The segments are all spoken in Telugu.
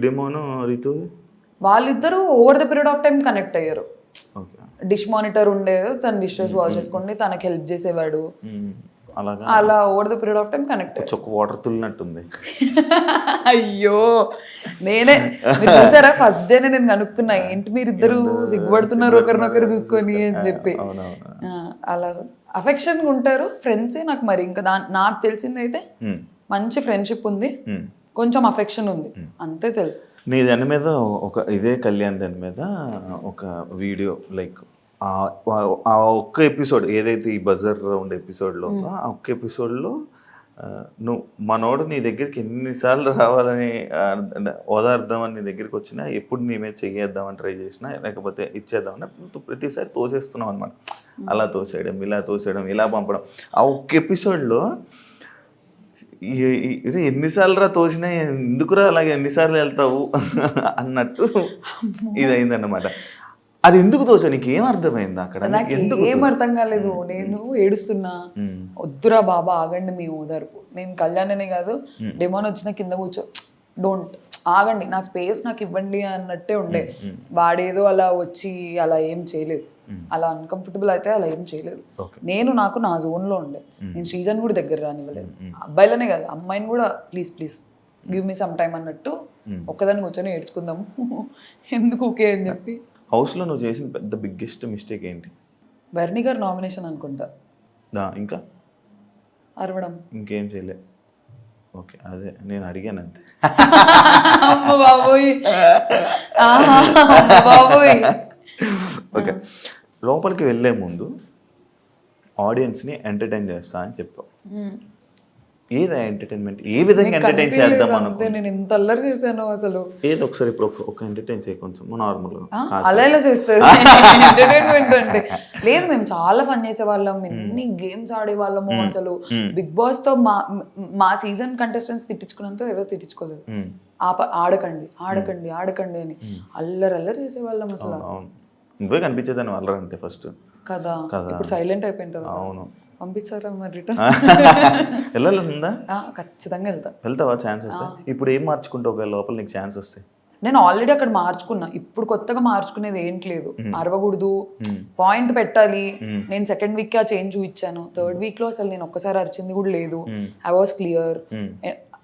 డెమోను రితు? వాళ్ళిద్దరూ over the period of time connect అయ్యారు. డిష్ మానిటర్ ఉండేది తన డిషెస్ వాష్ చేసుకోండి తనకి హెల్ప్ చేసేవాడు. అలాగా? అలా over the period of time connect చొక్క వాటర్ తుల్లినట్టుంది అయ్యో! నేనే మీరు చూసారా? ఫస్ట్ డే నేను కనుక్కున్నా ఏంటి మీరు ఇద్దరు సిగ్గుపడుతున్నారు ఒకరినొకరు చూసుకొని అని చెప్పి. అలా. అఫెక్షన్ ఉంటారు ఫ్రెండ్సే నాకు మరి. ఇంకా నాకు తెలిసింది అయితే మ్మ్. మంచి ఫ్రెండ్షిప్ ఉంది. మ్మ్. కొంచెం అఫెక్షన్ ఉంది. అంతే తెలుసు. నీ దాని మీద ఒక ఇదే కళ్యాణ్ దాని మీద ఒక వీడియో లైక్ ఆ ఒక్క ఎపిసోడ్ ఏదైతే ఈ బజర్ రౌండ్ ఎపిసోడ్లో ఆ ఒక్క ఎపిసోడ్లో నువ్వు మనోడు నీ దగ్గరికి ఎన్నిసార్లు రావాలని ఆ, ఓదార్దామని నీ దగ్గరికి వచ్చినా ఎప్పుడు నీ మీద చెయ్యేద్దామని ట్రై చేసినా లేకపోతే ఇచ్చేద్దామని ప్రతిసారి తోసేస్తున్నావు అనమాట అలా తోసేయడం ఇలా తోసేయడం ఇలా పంపడం. ఆ ఒక్క ఎపిసోడ్లో ఎన్నిసార్లు రా తోసినా ఎందుకురా అలాగే ఎన్నిసార్లు వెళ్తావు అన్నట్టు ఇది అయిందన్నమాట అది ఎందుకు తోచా నీకు అర్థమైంది అక్కడ? ఏం అర్థం కాలేదు. నేను ఏడుస్తున్నా. వద్దురా బాబా ఆగండి మీ ఓదార్పు నేను కళ్యాణనే కాదు డెమోన్ వచ్చిన కింద కూర్చో. డోంట్ ఆగండి. నా స్పేస్ నాకు ఇవ్వండి అన్నట్టే ఉండే. వాడేదో అలా వచ్చి అలా ఏం చేయలేదు. అలా అన్కంఫర్టబుల్ అయితే అలా ఏం చేయలేదు. నేను నాకు నా zone లో ఉండే. నేను శ్రీజన్ కూడా దగ్గర రానివ్వలేదు. అబ్బాయిలనే కాదు అమ్మాయిని కూడా please please give me some time అన్నట్టు ఒక్కదాన్ని కూర్చొని ఏడ్చుకుందాము. ఎందుకు ఓకే అని చెప్పి. హౌస్లో నువ్వు చేసిన పెద్ద బిగ్గెస్ట్ మిస్టేక్ ఏంటి? బర్నీ గారు నామినేషన్ అనుకుంటా. ఇంకా? అరవడం. ఇంకేం చేయలే. ఓకే అదే నేను అడిగాను అంతే. అమ్మ బాబోయ్. బాబోయ్. ఓకే లోపలికి వెళ్ళే ముందు ఆడియన్స్ని ఎంటర్టైన్ చేస్తా అని చెప్పావు. ఏది ఎంటర్టైన్మెంట్? ఏ విధంగా ఎంటర్టైన్ చేద్దాం అనుకో నేను ఎంత అల్లరి చేశాను అసలు. ఏది ఒకసారి ఇప్పుడు ఒక- ఎంటర్టైన్ చేయ కొంచెం నార్మల్గా ఆ, అలా ఎలా చేస్తారు? ఎంటర్టైన్మెంట్ అంటే. లేదు మేము చాలా ఫన్ చేసే వాళ్ళం ఎన్ని గేమ్స్ ఆడే వాళ్ళము అసలు. బిగ్ బాస్తో మా మా సీజన్ కంటెస్టెంట్స్ తిట్టించుకున్నంత ఏదో తిట్టించుకోలేదు. ఆప ఆడకండి ఆడకండి ఆడకండి అని. అల్లరి అల్లరి చేసే వాళ్ళం అసలు నువ్వే కనిపించేదాన్ని వాళ్ళంటే ఫస్ట్ కదా. కదా. ఇప్పుడు సైలెంట్ అయిపోయింది అవును. పంపించారా మరి రిటర్న్ వెళ్ళాలందా ఖచ్చితంగా వెళ్తా. వెళ్తావా ఛాన్స్ వస్తే? ఇప్పుడు ఏం మార్చుకుంటావు? ఒకవేళ లోపల నీకు ఛాన్స్ వస్తే. నేను ఆల్రెడీ అక్కడ మార్చుకున్నా. ఇప్పుడు కొత్తగా మార్చుకునేది ఏంటి లేదు. అరవకూడదు. పాయింట్ పెట్టాలి. నేను సెకండ్ వీక్ ఆ చేంజ్ చూపించాను. థర్డ్ వీక్లో అసలు నేను ఒక్కసారి అరిచింది కూడా లేదు. ఐ వాస్ క్లియర్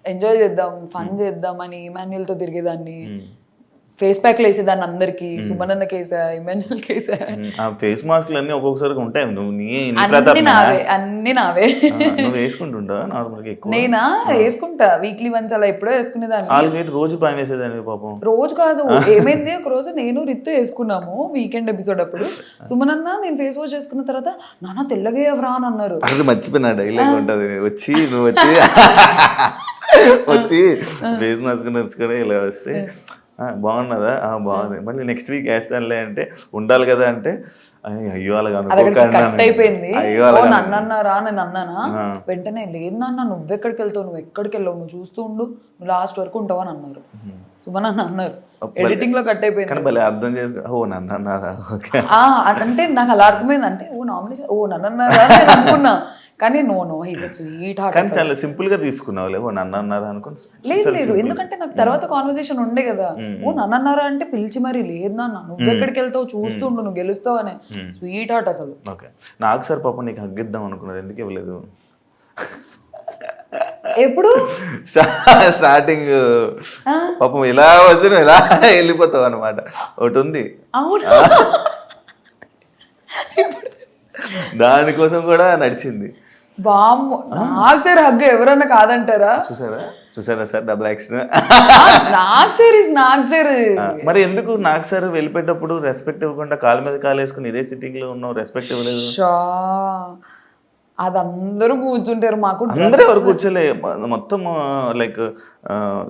ఎంజాయ్ చేద్దాం ఫన్ చేద్దాం అని తో తిరిగేదాన్ని. ఫేస్ ప్యాక్ వేసేదాన్ని అందరికి. సుమనన్న కేసా ఇమాన్యుయల్ కేసా ఆ ఫేస్ మాస్క్లు అన్నీ ఒక్కొక్కసారి ఉంటాయి. నువ్వు నీ అన్ని నావే అన్ని నావే. నువ్వు వేసుకుంటుంటా నార్మల్గా ఎక్కువ? నేనా? వేసుకుంటా. వీక్లీ వన్స్ అలా ఎప్పుడో వేసుకునేదాన్ని. ఆల్రెడీ రోజు భయం వేసేదాన్ని పాపం. రోజు కాదు. ఏమైంది? ఒక రోజు నేను రిత్తు వేసుకున్నాము వీకెండ్ ఎపిసోడ్ అప్పుడు. సుమనన్న నేను ఫేస్ వాష్ చేసుకున్న తర్వాత నాన్న తెల్లగా ఎవరా అని అన్నారు. అది మర్చిపోయినా డైలాగ్ ఉంటది. వచ్చి నువ్వు వచ్చి వచ్చి ఫేస్ మాస్క్ నచ్చుకొని ఇలా వస్తే "ఆ, బాగున్నదా? బాగుంది. మళ్ళీ నెక్స్ట్ వీక్ వేస్తానులే అంటే ఉండాలి కదా అంటే "అయ్య, అలాగ అయిపోయింది. నేను. అన్నానా? వెంటనే లేదు నాన్న నువ్వెక్కడికి వెళ్తావు? నువ్వు ఎక్కడికి వెళ్ళావు? నువ్వు చూస్తూ ఉండు. నువ్వు లాస్ట్ వరకు ఉంటావు అని అన్నారు. సుమనన్న అన్నారు. ఎడిటింగ్లో కట్ అయిపోయింది. అర్థం చేసుకో ఓ అంటే నాకు అలా అర్థమైంది. అంటే ఓ నామినేషన్ ఓ నన్ను అనుకున్నా. కానీ no no he's a sweetheart కానీ చాలా సింపుల్గా తీసుకున్నావు లేవో నన్ను అన్నారా అనుకుని లేదు లేదు ఎందుకంటే నాకు తర్వాత కాన్వర్సేషన్ ఉండే కదా. ఓ నన్ను అన్నారా అంటే పిలిచి మరి లేదు నాన్న నువ్వు ఎక్కడికి వెళ్తావు చూస్తుండు నువ్వు గెలుస్తావు అనే స్వీట్ హార్ట్ అసలు. ఓకే. నాకు సార్ పాపం నీకు హగ్గిద్దాం అనుకున్నారు ఎందుకు ఇవ్వలేదు? ఎప్పుడు? స్టార్టింగ్ పాపం ఇలా వచ్చి నువ్వు ఇలా వెళ్ళిపోతావు అనమాట ఒకటి ఉంది. అవును. దానికోసం కూడా నడిచింది. బామ్మ నాకు సార్ హగ్గు ఎవరన్నా కాదంటారా? చూసారా? చూసారా సార్? డబుల్ యాక్షన్ నాకు సార్ ఇస్ నాకు సార్. మరి ఎందుకు నాకు సార్ వెళ్ళిపోయేటప్పుడు రెస్పెక్ట్ ఇవ్వకుండా కాలు మీద కాలు వేసుకుని ఇదే సిట్టింగ్లో ఉన్నావు? రెస్పెక్ట్ ఇవ్వలేదు. షా. అది అందరూ కూర్చుంటారు మాకు అందరూ ఎవరు కూర్చోలే. మొత్తం లైక్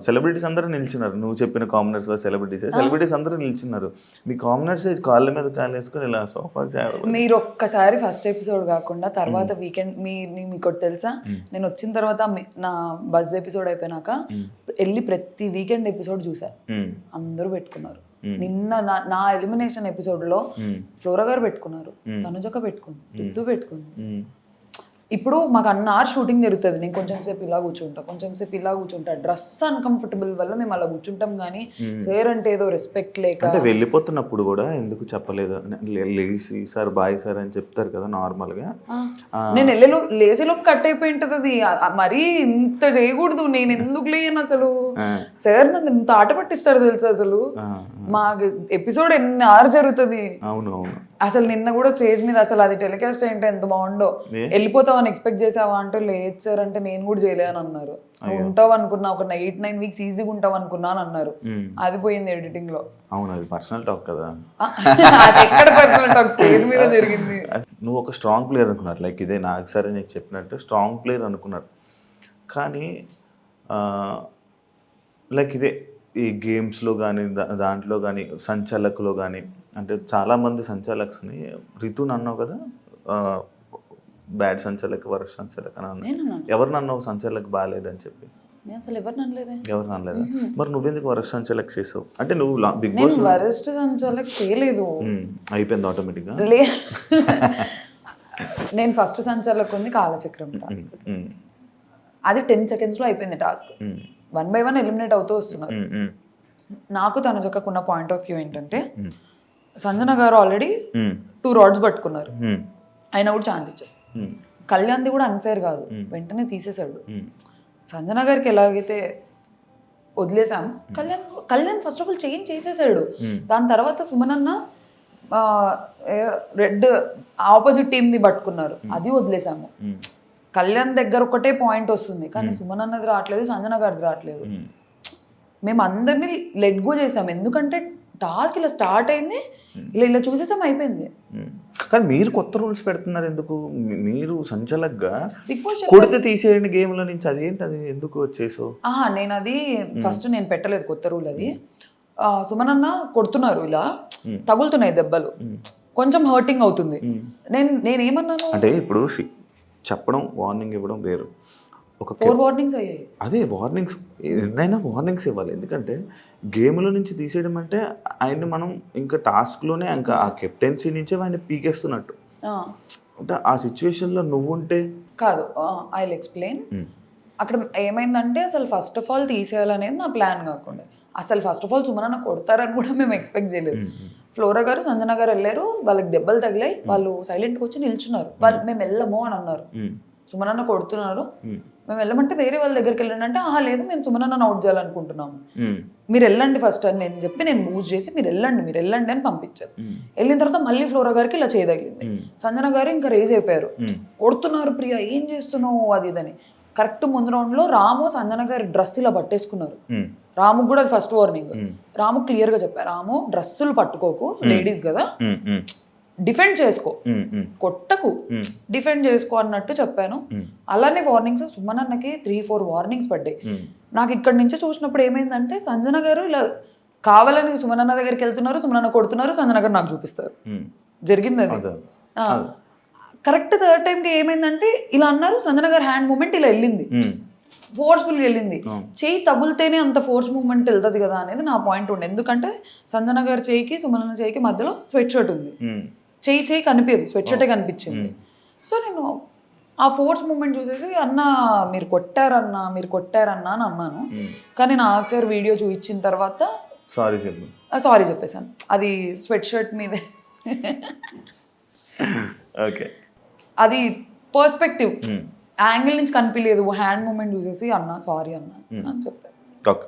సెలబ్రిటీస్ అందరూ నిల్చున్నారు. నువ్వు చెప్పిన కామనర్స్ సెలబ్రిటీస్ సెలబ్రిటీస్ అందరూ నిల్చున్నారు. మీ కామనర్స్ కాళ్ళ మీద కాలు వేసుకొని ఇలా సోఫా మీరు ఒక్కసారి ఫస్ట్ ఎపిసోడ్ కాకుండా తర్వాత వీకెండ్ మీ మీకు తెలుసా? నేను వచ్చిన తర్వాత నా బజ్ ఎపిసోడ్ అయిపోయినాక వెళ్ళి ప్రతి వీకెండ్ ఎపిసోడ్ చూసా. అందరూ పెట్టుకున్నారు. నిన్న నా- నా ఎలిమినేషన్ ఎపిసోడ్లో ఫ్లోరా గారు పెట్టుకున్నారు. తనుజొక పెట్టుకుంది. రిద్దు పెట్టుకుంది. ఇప్పుడు మాకు అన్న ఆర్ షూటింగ్ జరుగుతుంది. నేను కొంచెం సేపు ఇలా కూర్చుంటా కొంచెం సేపు ఇలా కూర్చుంటా. డ్రెస్ అన్కంఫర్టబుల్ వల్ల మేము అలా కూర్చుంటాం కానీ సార్ అంటే ఏదో రెస్పెక్ట్ లేక అంటే వెళ్ళిపోతున్నప్పుడు కూడా ఎందుకు చెప్పలేదు? లే- లేచి సార్ బాయ్ సార్ అని చెప్తారు కదా నార్మల్గా. ఆ, నేను వెళ్ళేలో లేసేలో కట్ అయిపోయి ఉంటుంది అది. మరీ ఇంత చేయకూడదు. నేను ఎందుకు లేను అసలు? సార్ నన్ను ఇంత ఆట పట్టిస్తారు తెలుసు అసలు? మా ఎపిసోడ్ ఎన్ని ఆరు జరుగుతుంది. అవును అవును. అసలు నిన్న కూడా స్టేజ్ మీద అసలు అది టెలికాస్ట్ ఏంటి ఎంత బాగుండో? వెళ్ళిపోతావు అని ఎక్స్పెక్ట్ చేసావా అంటే లేదు సార్ అంటే నేను కూడా చేయలేను అన్నారు. ఉంటావు అనుకున్నా ఒక ఎయిట్ నైన్ వీక్స్ ఈజీగా ఉంటావు అనుకున్నా అని అన్నారు. అది పోయింది ఎడిటింగ్లో. అవును అది పర్సనల్ టాక్ కదా. అది ఎక్కడ పర్సనల్ టాక్? స్టేజ్ మీద జరిగింది. నువ్వు ఒక స్ట్రాంగ్ ప్లేయర్ అనుకున్నారు. లైక్ ఇదే నాకు సరే నీకు చెప్పినట్టు స్ట్రాంగ్ ప్లేయర్ అనుకున్నారు. కానీ లైక్ ఇదే ఈ గేమ్స్లో కానీ దాంట్లో కానీ సంచాలకులో కానీ అంటే చాలామంది సంచాలక్స్ని రితుని అన్నావు కదా? బ్యాడ్ సంచాలక్ వరస్ సంచాలక్ అని అన్నావు. నేను అన్నాను. ఎవరిని అన్నావు సంచాలక్ బాగాలేదని చెప్పి? నేను అసలు ఎవరిని అనలేదే. ఎవరిని అనలేదా? మరి నువ్వెందుకు వరస్ సంచాలక్ చేసావు? అంటే నువ్వు బిగ్ బాస్ వరస్ట్ సంచాలక్ చేయలేదు. అయిపోయింది ఆటోమేటిక్గా నేను ఫస్ట్ సంచాలక్ ఉంది కాలచక్రం టాస్క్ అది టెన్ సెకండ్స్లో అయిపోయింది task one by one eliminate అవుతూ వస్తున్నారు నాకు తన ఉన్న పాయింట్ ఆఫ్ వ్యూ ఏంటంటే సంజన గారు ఆల్రెడీ టూ రాడ్స్ పట్టుకున్నారు. ఆయన కూడా ఛాన్స్ ఇచ్చారు. కళ్యాణ్ది కూడా అన్ఫేర్ కాదు. వెంటనే తీసేశాడు. సంజన గారికి ఎలాగైతే వదిలేసాం Kalyan Kalyan first of all change చేసేసాడు దాని తర్వాత సుమన్ అన్న రెడ్ ఆపోజిట్ టీంది పట్టుకున్నారు. అది వదిలేసాము కళ్యాణ్ దగ్గర ఒకటే పాయింట్ వస్తుంది. కానీ సుమన్ అన్నది రావట్లేదు సంజన గారిది రావట్లేదు. మేము అందరినీ లెట్ గో చేసాం. ఎందుకంటే టాస్క్ ఇలా స్టార్ట్ అయింది ఇలా ఇలా చూసేసాం అయిపోయింది. కానీ మీరు కొత్త రూల్స్ పెడుతున్నారు ఎందుకు? మీరు సంచలక్గా బాస్ కొడితే తీసేయండి గేమ్ల నుంచి. అదేంటి అది? ఎందుకు వచ్చేసావు? ఆహా నేను అది ఫస్ట్ నేను పెట్టలేదు కొత్త రూల్ అది. సుమన్ అన్న కొడుతున్నారు ఇలా. తగులుతున్నాయి దెబ్బలు. కొంచెం హర్టింగ్ అవుతుంది. నేను నేను ఏమన్నాను? అంటే ఇప్పుడు చెప్పడం వార్నింగ్ ఇవ్వడం వేరు. ఒక వార్నింగ్స్ అయ్యాయి. అదే వార్నింగ్స్ ఎన్నైనా వార్నింగ్స్ ఇవ్వాలి. ఎందుకంటే గేమ్లో నుంచి తీసేయడం అంటే ఆయన్ని మనం ఇంకా టాస్క్లోనే ఇంకా ఆ కెప్టెన్సీ నుంచే ఆయన పీకేస్తున్నట్టు. అంటే ఆ సిచ్యువేషన్లో నువ్వుంటే కాదు ఐ ఎక్స్ప్లెయిన్ అక్కడ ఏమైందంటే అసలు ఫస్ట్ ఆఫ్ ఆల్ తీసేయాలనేది నా ప్లాన్ కాకుండా. అసలు ఫస్ట్ ఆఫ్ ఆల్ సుమనన్న కొడతారని కూడా మేము ఎక్స్పెక్ట్ చేయలేదు. ఫ్లోరా గారు సంజన గారు వెళ్ళారు. వాళ్ళకి దెబ్బలు తగిలాయి. వాళ్ళు సైలెంట్గా వచ్చి నిల్చున్నారు. వాళ్ళు మేము. వెళ్ళము అని అన్నారు. సుమనన్న కొడుతున్నారు. మేము. వెళ్ళమంటే వేరే వాళ్ళ దగ్గరికి వెళ్ళండి అంటే ఆహా లేదు మేము సుమనన్న అవుట్ చేయాలనుకుంటున్నాము మీరు వెళ్ళండి ఫస్ట్ అని నేను చెప్పి నేను మూవ్ చేసి మీరు వెళ్ళండి మీరు వెళ్ళండి అని పంపించారు. వెళ్ళిన తర్వాత మళ్ళీ ఫ్లోరా గారికి ఇలా చేయదగిలింది సంజన గారు ఇంకా రేజ్ అయిపోయారు. కొడుతున్నారు ప్రియా ఏం చేస్తున్నావు? అది ఇదని. కరెక్ట్ ముందు round లో రాము సంజన గారి డ్రెస్ ఇలా పట్టేసుకున్నారు. రాము కూడా అది ఫస్ట్ వార్నింగ్ రాము క్లియర్గా చెప్పారు రాము డ్రెస్సులు పట్టుకోకు లేడీస్ కదా డిఫెండ్ చేసుకో కొట్టకు డిఫెండ్ చేసుకో అన్నట్టు చెప్పాను. అలానే వార్నింగ్స్ సుమన్ అన్నకి త్రీ ఫోర్ వార్నింగ్స్ పడ్డాయి. నాకు ఇక్కడ నుంచి చూసినప్పుడు ఏమైందంటే సంజన గారు ఇలా కావాలని సుమన్ అన్న దగ్గరికి వెళ్తున్నారు సుమన్ అన్న కొడుతున్నారు సంజన గారు నాకు చూపిస్తారు. జరిగింది అది. అదే. కరెక్ట్ థర్డ్ టైంకి ఏమైందంటే ఇలా అన్నారు సంజన గారి హ్యాండ్ మూమెంట్ ఇలా వెళ్ళింది. ఫోర్స్ఫుల్గా వెళ్ళింది. చెయ్యి తగులితేనే అంత ఫోర్స్ మూమెంట్ వెళ్తుంది కదా అనేది నా పాయింట్ ఉండే. ఎందుకంటే సంజన గారి చేయికి సుమన చేయికి మధ్యలో స్వెట్ షర్ట్ ఉంది. చెయ్యి చెయ్యి కనిపించదు స్వెట్ షర్టే కనిపించింది. సో నేను ఆ ఫోర్స్ మూమెంట్ చూసేసి అన్న మీరు కొట్టారన్నా మీరు కొట్టారన్నా అని అన్నాను. కానీ నా ఆచార్ వీడియో చూపించిన తర్వాత సారీ చెప్పు. సారీ చెప్పేశాను. అది స్వెట్ షర్ట్ మీదే. ఓకే అది పర్స్పెక్టివ్ యాంగిల్ నుంచి కనిపించలేదు హ్యాండ్ మూమెంట్ చూసేసి అన్న సారీ అన్న అని చెప్పాను. ఓకే.